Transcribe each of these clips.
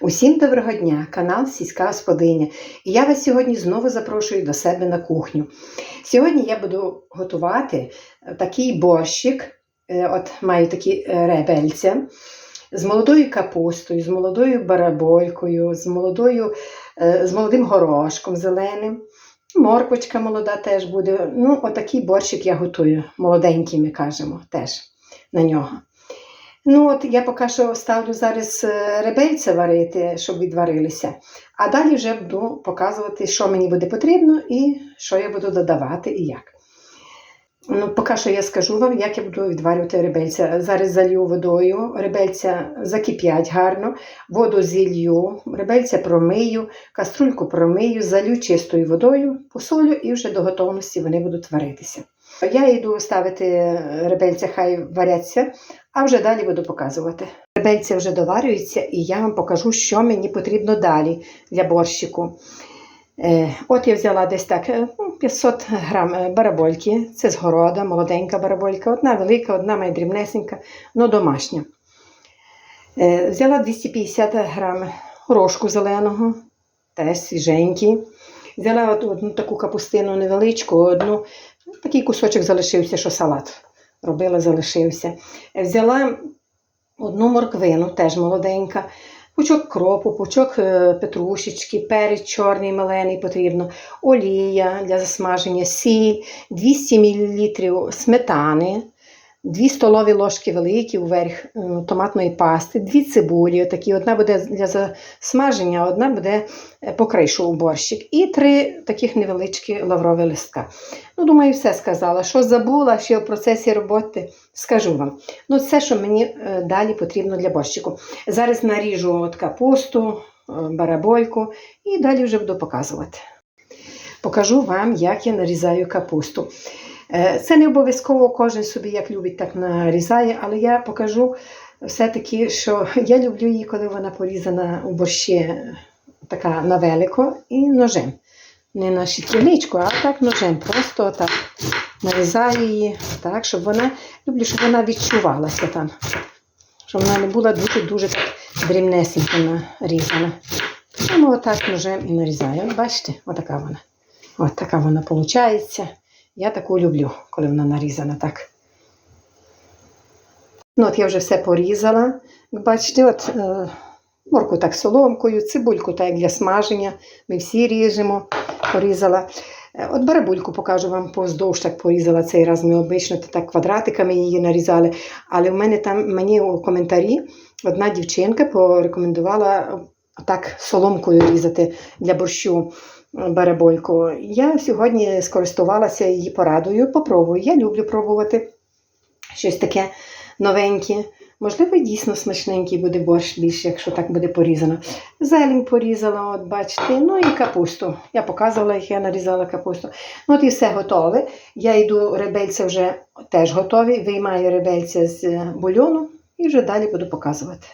Усім доброго дня, канал Сільська Господиня. І я вас сьогодні знову запрошую до себе на кухню. Сьогодні я буду готувати такий борщик. Е, От маю такі е, ребельця з молодою капустою, з молодою бараболькою, з, молодою, е, з молодим горошком зеленим. Морквочка молода теж буде. Ну, отакий борщик я готую. Молоденький, ми кажемо, теж на нього. Ну, от я поки що ставлю зараз е, ребельця варити, щоб відварилися. А далі вже буду показувати, що мені буде потрібно і що я буду додавати і як. Ну, поки що я скажу вам, як я буду відварювати ребельця. Зараз залью водою, ребельця закип'ять гарно, воду зілью, ребельця промию, каструльку промию, залью чистою водою, посолю і вже до готовності вони будуть варитися. Я йду ставити ребельця, хай варяться, а вже далі буду показувати. Ребельця вже доварюються, і я вам покажу, що мені потрібно далі для борщику. Е, От я взяла десь так е, ну, 500 грам е, барабольки, це з города, молоденька бараболька, одна велика, одна має дрібнесенька, ну домашня. Е, Взяла 250 грам горошку зеленого, теж свіженький. Взяла одну таку капустину невеличку, одну, такий кусочок залишився, що салат робила, залишився. Е, Взяла одну морквину, теж молоденька, пучок кропу, пучок е, петрушечки, перець чорний мелений потрібно, олія для засмаження, сіль, 200 мл сметани, 2 столові ложки великі вверх е, томатної пасти, дві цибулі, такі, одна буде для засмаження, одна буде е, по кришу у борщик. І три таких невеличкі лаврові листка. Ну, думаю, все сказала. Що забула ще в процесі роботи, скажу вам. Ну, це, що мені е, далі потрібно для борщику. Зараз наріжу от капусту, барабольку і далі вже буду показувати. Покажу вам, як я нарізаю капусту. Е, Це не обов'язково кожен собі як любить, так нарізає, але я покажу все-таки, що я люблю її, коли вона порізана у борщі така на велико і ножем. Не на щитлиничку, а так ножем. Просто так нарізаю її, так, щоб вона, люблю, щоб вона відчувалася там. Щоб вона не була дуже-дуже дрібнесенько нарізана. Тому отак ножем і нарізаю. Бачите, отака вона. От така вона виходить. Я таку люблю, коли вона нарізана так. Ну, от я вже все порізала. Бачите, от е, морку так соломкою, цибульку так для смаження. Ми всі ріжемо, порізала. Е, От барабульку покажу вам поздовж так порізала цей раз. Ми обично так квадратиками її нарізали. Але в мене там мені у коментарі одна дівчинка порекомендувала так соломкою різати для борщу барабольку. Я сьогодні скористувалася її порадою, попробую. Я люблю пробувати щось таке новеньке. Можливо, дійсно смачненький буде борщ більше, якщо так буде порізано. Зелень порізала, от бачите, ну і капусту. Я показувала, як я нарізала капусту. Ну, от і все готове. Я йду, ребельця вже теж готові, виймаю ребельця з бульону і вже далі буду показувати.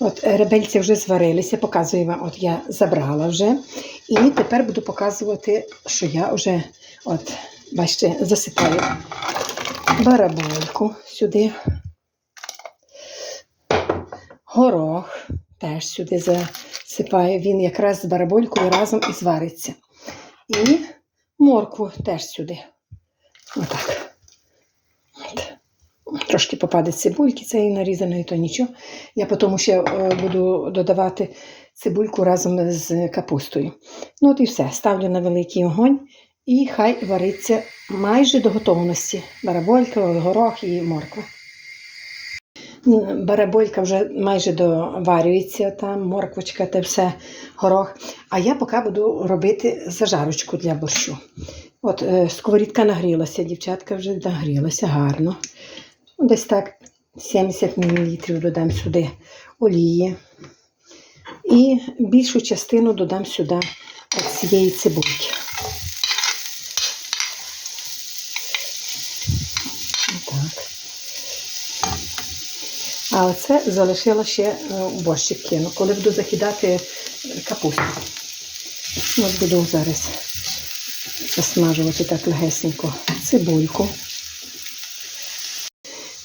От ребельці вже зварилися, показую вам, от я забрала вже. І тепер буду показувати, що я вже, от, бачите, засипаю барабольку сюди. Горох теж сюди засипаю. Він якраз з бараболькою разом і звариться. І моркву теж сюди. Отак. Трошки попаде цибульки цієї нарізаної, то нічого. Я потім ще е, буду додавати цибульку разом з капустою. Ну от і все. Ставлю на великий огонь і хай вариться майже до готовності. Бараболька, горох і морква. Бараболька вже майже доварюється, там морквочка та все, горох. А я поки буду робити зажарочку для борщу. От е, сковорідка нагрілася, дівчатка вже нагрілася гарно. Ну, Десь так 70 мл додам сюди олії. І більшу частину додам сюди от цієї цибульки. Так. А оце залишила ще е, борщик кину, коли буду закидати е, капусту. От буду зараз засмажувати так легесенько цибульку.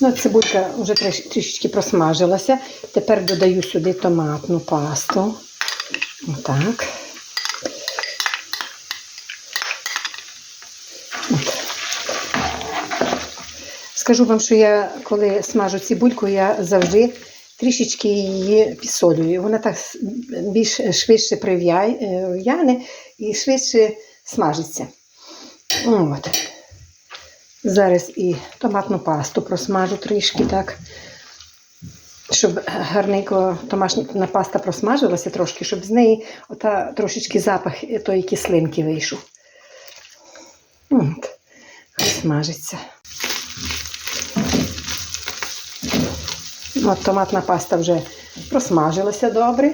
Ну, цибулька вже трішечки просмажилася. Тепер додаю сюди томатну пасту. Отак. От. Скажу вам, що я, коли смажу цибульку, я завжди трішечки її підсолюю. Вона так більш швидше прив'яне і швидше смажиться. От. Зараз і томатну пасту просмажу трішки так. Щоб гарненько томатна паста просмажилася трошки, щоб з неї ота трошечки запах тої кислинки вийшов. От. Смажиться. От томатна паста вже просмажилася добре.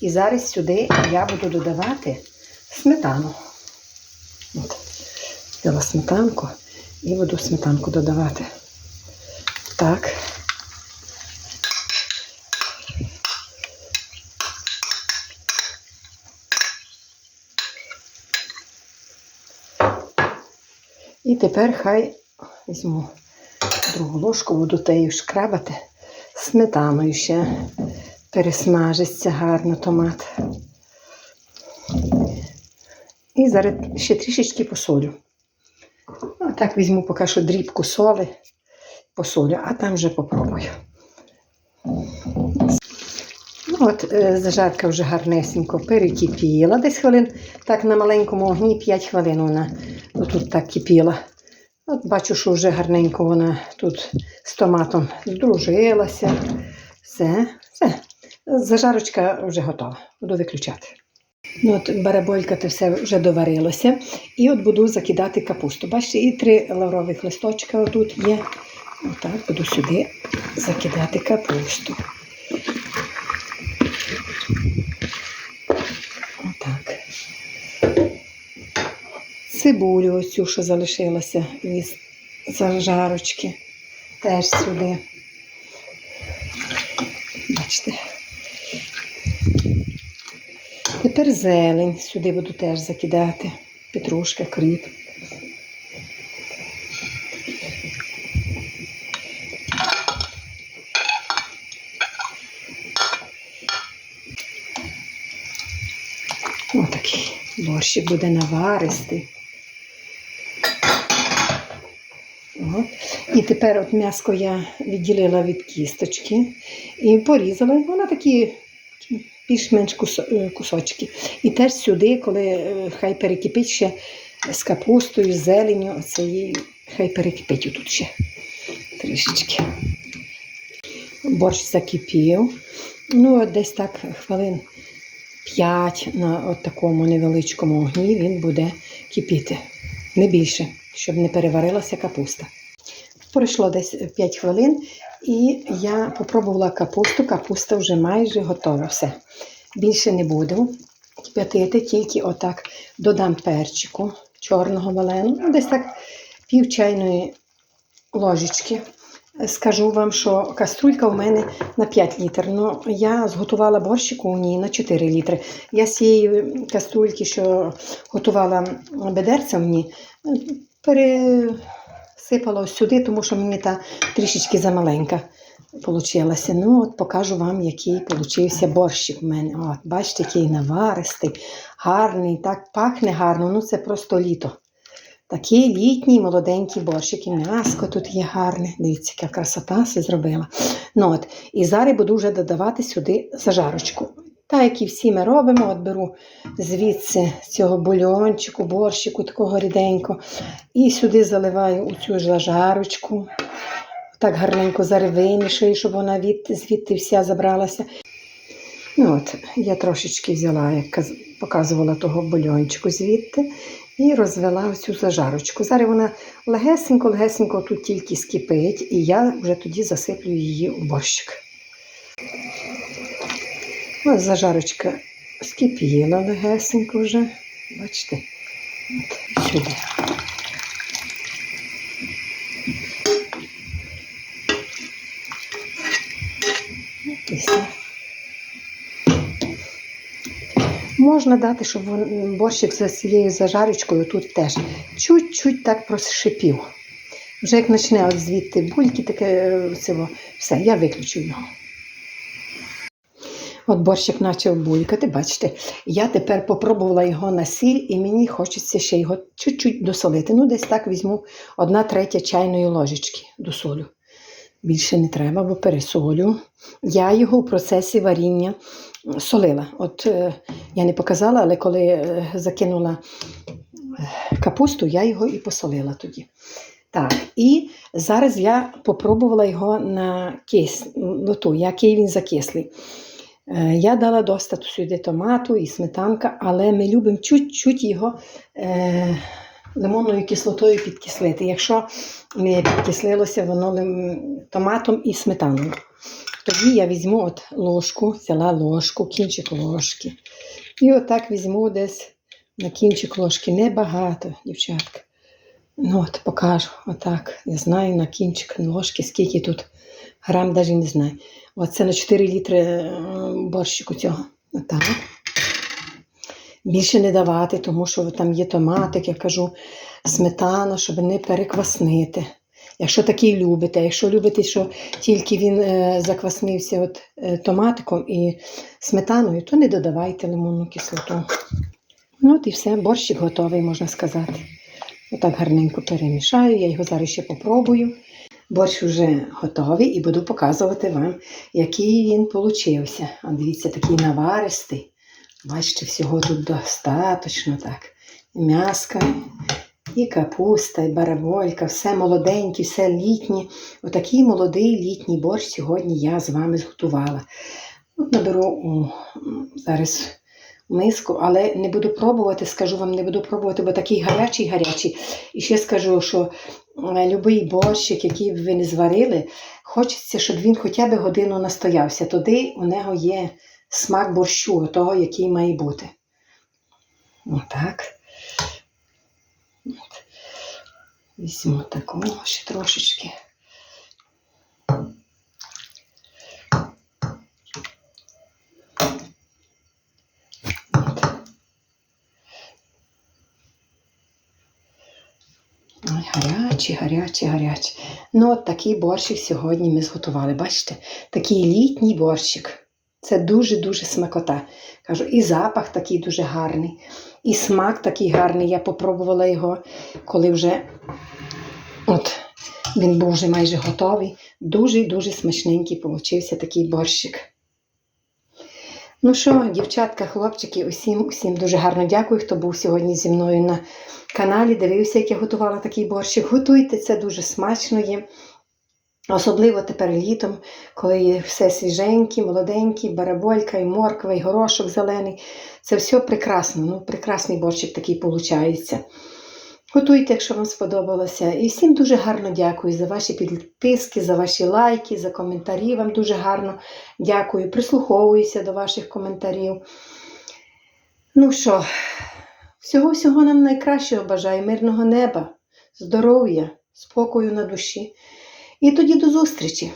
І зараз сюди я буду додавати сметану. От. Взяла сметанку і буду сметанку додавати. Так. І тепер хай візьму другу ложку, буду тею шкрабати сметаною ще пересмажиться гарно томат. І зараз ще трішечки посолю. Так візьму поки що дрібку соли, посолю, а там вже попробую. Ну, от е, зажарка вже гарнесенько перекипіла. Десь хвилин, так на маленькому огні 5 хвилин вона тут так кипіла. От бачу, що вже гарненько вона тут з томатом здружилася. Все, все. Зажарочка вже готова. Буду виключати. Ну, от бараболька це все вже доварилося. І от буду закидати капусту. Бачите, і три лаврових листочка отут є. Отак буду сюди закидати капусту. Отак. Цибулю оцю, що залишилася від зажарочки, теж сюди. Бачите. Тепер зелень сюди буду теж закидати. Петрушка, кріп. Отакий борщик буде наваристий. І тепер от м'яско я відділила від кісточки і порізала. Вона такі більш-менш е, кусочки. І теж сюди, коли е, хай перекипить ще з капустою, з зеленню, оцеї, хай перекипить тут ще трішечки. Борщ закипів. Ну, десь так хвилин 5 на от такому невеличкому огні він буде кипіти. Не більше, щоб не переварилася капуста. Пройшло десь 5 хвилин, і я попробувала капусту. Капуста вже майже готова. Все. Більше не буду кип'ятити, тільки отак додам перчику чорного валену, ну, десь так пів чайної ложечки. Скажу вам, що каструлька у мене на 5 літрів. Ну, я зготувала борщику у ній на 4 літри. Я з цієї каструльки, що готувала бедерця мені, пересипала ось сюди, тому що мені та трішечки замаленька получилася. Ну, от покажу вам, який получився борщик у мене. От, бачите, який наваристий, гарний, так пахне гарно. Ну, це просто літо. Такий літній молоденький борщик, і м'яско тут є гарне. Дивіться, яка красота все зробила. Ну, от, і зараз буду вже додавати сюди зажарочку. Як і всі ми робимо, от беру звідси з цього бульончику, борщику, такого ріденького, і сюди заливаю у цю ж. Так гарненько зараз щоб вона від, звідти вся забралася. Ну от, я трошечки взяла, як показувала того бульончику звідти, і розвела цю зажарочку. Зараз вона легесенько-легесенько тут тільки скипить, і я вже тоді засиплю її у борщик. Ось зажарочка скипіла легесенько вже. Бачите? От, сюди. Можна дати, щоб борщик за цією зажарочкою тут теж чуть-чуть так прошипів. Вже як почне от звідти бульки, таке е, цього, все, я виключу його. От борщик почав булькати, бачите, я тепер попробувала його на сіль, і мені хочеться ще його чуть-чуть досолити. Ну, десь так візьму одна третя чайної ложечки досолю. Більше не треба, бо пересолю. Я його в процесі варіння солила. От е, я не показала, але коли е, закинула е, капусту, я його і посолила тоді. Так, і зараз я попробувала його на кис, ну, ту, який він закислий. Е, Я дала достату сюди томату і сметанка, але ми любимо чуть-чуть його е, лимонною кислотою підкислити. Якщо не підкислилося воно томатом і сметаною. Тоді я візьму от ложку, взяла ложку, кінчик ложки. І отак візьму десь на кінчик ложки. Небагато, дівчатка. Ну от покажу. Отак. Я знаю на кінчик ложки, скільки тут грам, навіть не знаю. Оце на 4 літри е, борщику цього. Отак. Більше не давати, тому що там є томатик, я кажу, сметана, щоб не перекваснити. Якщо такий любите, якщо любите, що тільки він е, закваснився от, е, томатиком і сметаною, то не додавайте лимонну кислоту. Ну от і все, борщик готовий, можна сказати. Отак гарненько перемішаю, я його зараз ще попробую. Борщ вже готовий і буду показувати вам, який він получився. А дивіться, такий наваристий. Бачите, всього тут достатньо так. М'яска, і капуста, і бараболька, все молоденьке, все літнє. Отакий молодий літній борщ сьогодні я з вами зготувала. От наберу зараз миску, але не буду пробувати, скажу вам, не буду пробувати, бо такий гарячий гарячий. І ще скажу, що любий борщик, який б ви не зварили, хочеться, щоб він хоча б годину настоявся. Туди у нього є смак борщу, того, який має бути. Отак. Візьму такого ще трошечки. От. Ой, гарячі, гарячі, гарячі. Ну, от такий борщик сьогодні ми зготували. Бачите, такий літній борщик. Це дуже-дуже смакота. Кажу, і запах такий дуже гарний, і смак такий гарний. Я попробувала його, коли вже от, він був вже майже готовий. Дуже-дуже смачненький получився такий борщик. Ну що, дівчатка, хлопчики, усім, усім дуже гарно дякую, хто був сьогодні зі мною на каналі, дивився, як я готувала такий борщик. Готуйте, це дуже смачно є. Особливо тепер літом, коли є все свіженьке, молоденьке, бараболька, і морква, і горошок зелений. Це все прекрасно. Ну, прекрасний борщик такий виходить. Готуйте, якщо вам сподобалося. І всім дуже гарно дякую за ваші підписки, за ваші лайки, за коментарі. Вам дуже гарно дякую. Прислуховуюся до ваших коментарів. Ну що, всього-всього нам найкращого бажаю, мирного неба, здоров'я, спокою на душі. І тоді до зустрічі!